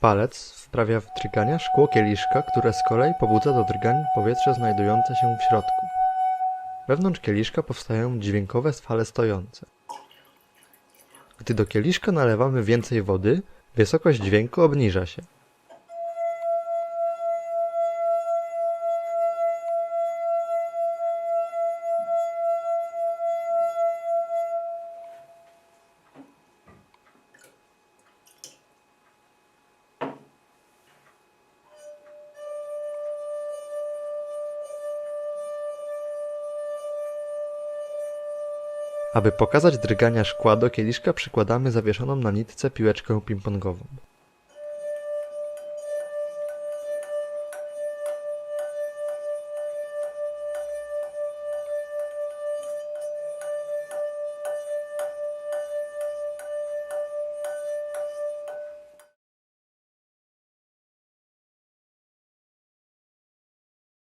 Palec wprawia w drgania szkło kieliszka, które z kolei pobudza do drgań powietrze znajdujące się w środku. Wewnątrz kieliszka powstają dźwiękowe fale stojące. Gdy do kieliszka nalewamy więcej wody, wysokość dźwięku obniża się. Aby pokazać drgania szkła do kieliszka przykładamy zawieszoną na nitce piłeczkę ping-pongową.